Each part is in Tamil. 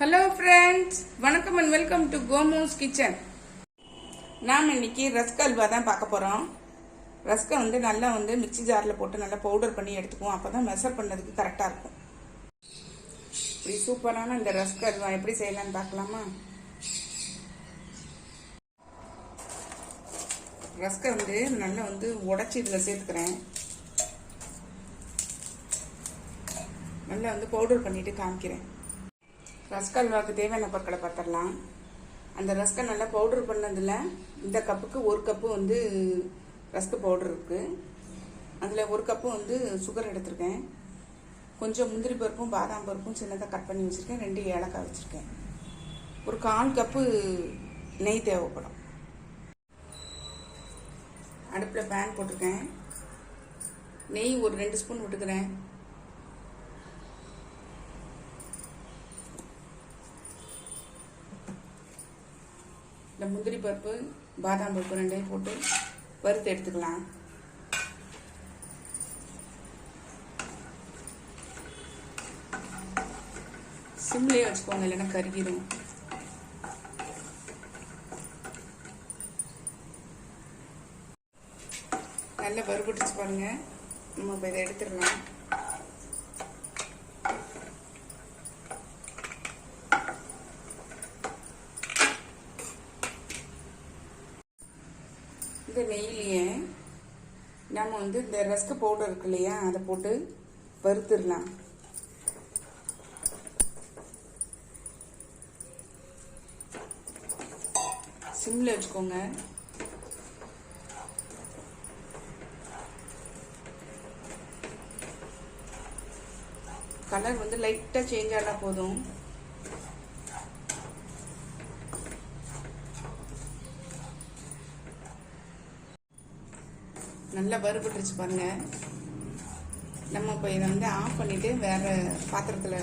ஹலோ ஃப்ரெண்ட்ஸ் வணக்கம் அண்ட் வெல்கம் டு கோமோஸ் கிச்சன் நாம் இன்னைக்கு ரஸ்க் அல்வா தான் பார்க்க போகிறோம் ரஸ்கை வந்து நல்லா வந்து மிக்ஸி ஜாரில் போட்டு நல்லா பவுடர் பண்ணி எடுத்துக்குவோம். அப்போ தான் மெஷர் பண்ணதுக்கு கரெக்டாக இருக்கும். இப்படி சூப்பரான இந்த ரஸ்க் அல்வா எப்படி செய்யலாம்னு பார்க்கலாமா? ரஸ்கை வந்து நல்லா வந்து உடச்சி இதில் சேர்த்துக்கிறேன். நல்லா வந்து பவுடர் பண்ணிட்டு காமிக்கிறேன். ரஸ்க் அல்வாவுக்கு தேவையான பொருட்களை பார்த்துடலாம். அந்த ரஸ்கை நல்லா பவுடர் பண்ணதில் இந்த கப்புக்கு ஒரு கப்பு வந்து ரஸ்க் பவுடர் இருக்குது அதில் ஒரு கப்பு வந்து சுகர் எடுத்திருக்கேன். கொஞ்சம் முந்திரி பருப்பும் பாதாம் பருப்பும் சின்னதாக கட் பண்ணி வச்சுருக்கேன். ரெண்டு ஏலக்காய் வச்சுருக்கேன். ஒரு கால் கப்பு நெய் தேவைப்படும். அடுப்பில் பேன் போட்டிருக்கேன். நெய் ஒரு ரெண்டு ஸ்பூன் விட்டுக்கிறேன். இந்த முந்திரி பருப்பு பாதாம் பருப்பு ரெண்டையும் போட்டு வறுத்து எடுத்துக்கலாம். சிம்லேயே வச்சுக்கோங்க இல்லைன்னா கருகிடும் நல்லா வறுபட்டுச்சு பாருங்க. நம்ம இப்போ இதை எடுத்துடலாம். இருக்க நெய்லியே. நம்ம வந்து இந்த ரஸ்க் பவுடர் இருக்கு இல்லையா அதை போட்டு வறுத்துடலாம். சிம்ல வச்சுக்கோங்க. கலர் வந்து லைட்டாக சேஞ்ச் ஆனால் போதும். நல்லா வறுபட்டுருச்சு பாருங்க. நம்ம இப்போ இதை வந்து ஆஃப் பண்ணிட்டு வேற பாத்திரத்தில்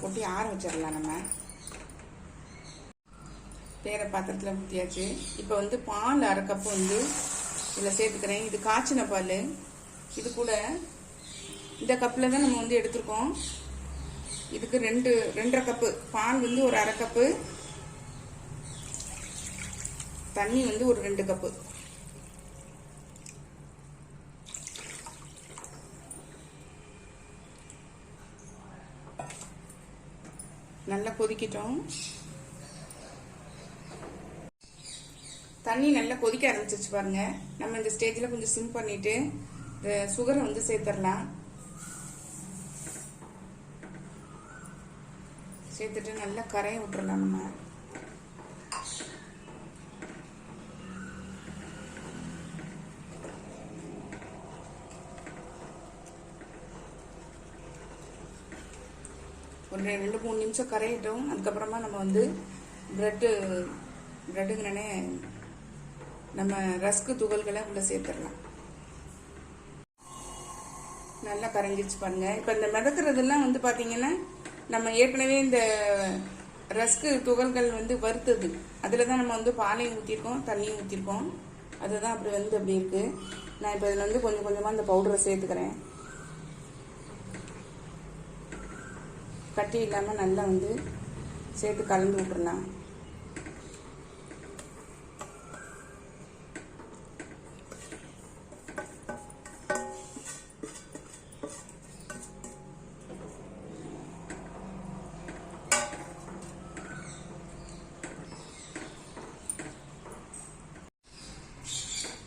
கொட்டி ஆற வச்சிடலாம் நம்ம. வேற பாத்திரத்தில் ஊற்றியாச்சு இப்போ வந்து பால் அரை கப்பு வந்து இதில் சேர்த்துக்கிறேன். இது காய்ச்சின பால். இது கூட இந்த கப்பில் தான் நம்ம வந்து எடுத்திருக்கோம். இதுக்கு ரெண்டு ரெண்டரை கப்பு பால் வந்து ஒரு அரை கப்பு தண்ணி வந்து ஒரு ரெண்டு கப்பு நல்லா கொதிக்கட்டும். தண்ணி நல்லா கொதிக்க ஆரம்பிச்சிருச்சு பாருங்க. நம்ம இந்த ஸ்டேஜில் கொஞ்சம் சிம் பண்ணிட்டு இந்த சுகரை வந்து சேர்த்துடலாம். சேர்த்துட்டு நல்லா கரைய விட்டுறலாம் நம்ம. ஒரு ரெண்டு மூணு நிமிஷம் கரையிட்டோம். அதுக்கப்புறமா நம்ம வந்து ப்ரெட்டு ப்ரெட்டுங்கிறனே நம்ம ரஸ்க்கு துகள்களை உள்ள சேர்த்துடலாம். நல்லா கரைஞ்சிருச்சு பாருங்க. இப்போ இந்த மிதக்கிறதெல்லாம் வந்து பார்த்தீங்கன்னா நம்ம ஏற்கனவே இந்த ரஸ்க்கு துகள்கள் வந்து வறுத்தது. அதில் தான் நம்ம வந்து பாலையும் ஊற்றிருக்கோம் தண்ணியும் ஊற்றிருக்கோம் அதுதான் அப்படி வந்து அப்படி இருக்குது நான் இப்போ இதில் வந்து கொஞ்சம் கொஞ்சமாக இந்த பவுடரை சேர்த்துக்கிறேன். கட்டி இல்லாமல் நல்லா வந்து சேர்த்து கலந்து விட்டுறலாம்.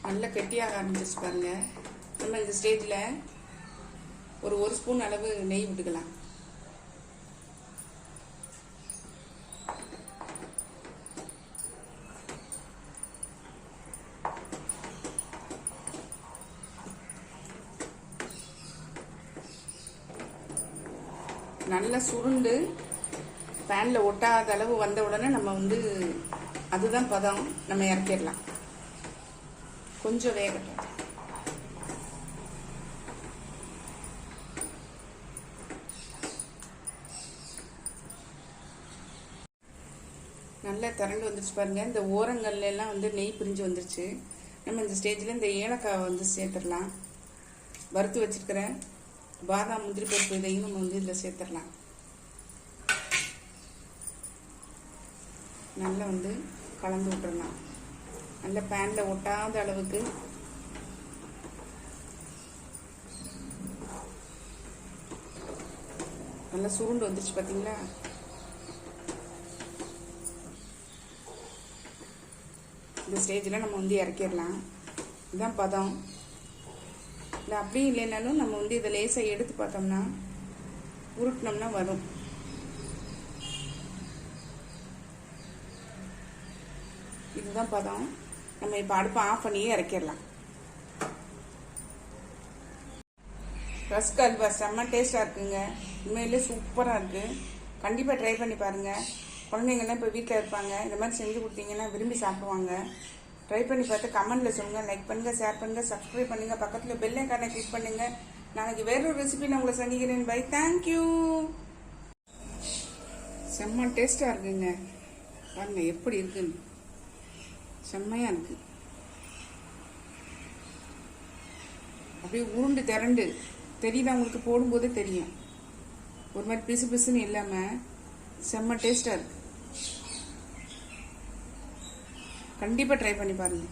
நல்லா கெட்டியாக ஆரம்பிச்சிச்சு பாருங்க. நம்ம இந்த ஸ்டேஜில் ஒரு ஒரு ஸ்பூன் அளவு நெய் விட்டுக்கலாம். நல்லா சுருண்டு பேனில் ஒட்டாத அளவு வந்த உடனே நம்ம வந்து அதுதான் பதம். நம்ம இறக்கிடலாம். கொஞ்சம் வேகட்டும். நல்லா திரண்டு வந்துருச்சு பாருங்க. இந்த ஓரங்கள்ல எல்லாம் வந்து நெய் பிரிஞ்சு வந்துருச்சு. நம்ம இந்த ஸ்டேஜில் இந்த ஏலக்காய் வந்து சேர்த்துடலாம். வறுத்து வச்சிருக்கிறேன். பாதாம் முந்திரி பருப்பு இதையும் நம்ம வந்து இதில் சேர்த்துடலாம் நல்லா வந்து கலந்து விட்டுறலாம் நல்ல பேனில் ஒட்டாத அளவுக்கு. நல்லா சுருண்டு வந்துருச்சு பார்த்தீங்களா இந்த ஸ்டேஜில் நம்ம வந்து இறக்கிடலாம். இதுதான் பதம். இல்லை அப்படியும் இல்லைனாலும் நம்ம வந்து இதை லேசாக எடுத்து பார்த்தோம்னா உருட்டினோம்னா வரும். இதுதான் பதம். நம்ம இப்போ அடுப்பை ஆஃப் பண்ணியே இறக்கிடலாம். ரஸ்க் அல்வா செம்ம டேஸ்ட்டாக இருக்குங்க. உண்மையிலே சூப்பராக இருக்குது கண்டிப்பாக ட்ரை பண்ணி பாருங்கள் குழந்தைங்கள்லாம் இப்போ வீட்டில் இருப்பாங்க. இந்த மாதிரி செஞ்சு கொடுத்தீங்கன்னா விரும்பி சாப்பிடுவாங்க. ட்ரை பண்ணி பார்த்து கமெண்ட்டில் சொல்லுங்கள் லைக் பண்ணுங்கள் ஷேர் பண்ணுங்கள் சப்ஸ்கிரைப் பண்ணுங்கள் பக்கத்தில் பெல் ஐக்கானை கிளிக் பண்ணுங்கள் நாளைக்கு வேறொரு ரெசிபி நான் உங்களை சந்திக்கிறேன். பை தேங்க்யூ செம்ம டேஸ்ட்டாக இருக்குங்க. பாருங்க எப்படி இருக்குன்னு. செம்மையாக இருக்கு. அப்படியே உருண்டு திரண்டு. தெரியுது உங்களுக்கு? போடும்போதே தெரியும். ஒரு மாதிரி பிசு பிசுன்னு இல்லாமல் செம்ம டேஸ்ட்டாக இருக்கு. கண்டிப்பாக ட்ரை பண்ணி பாருங்கள்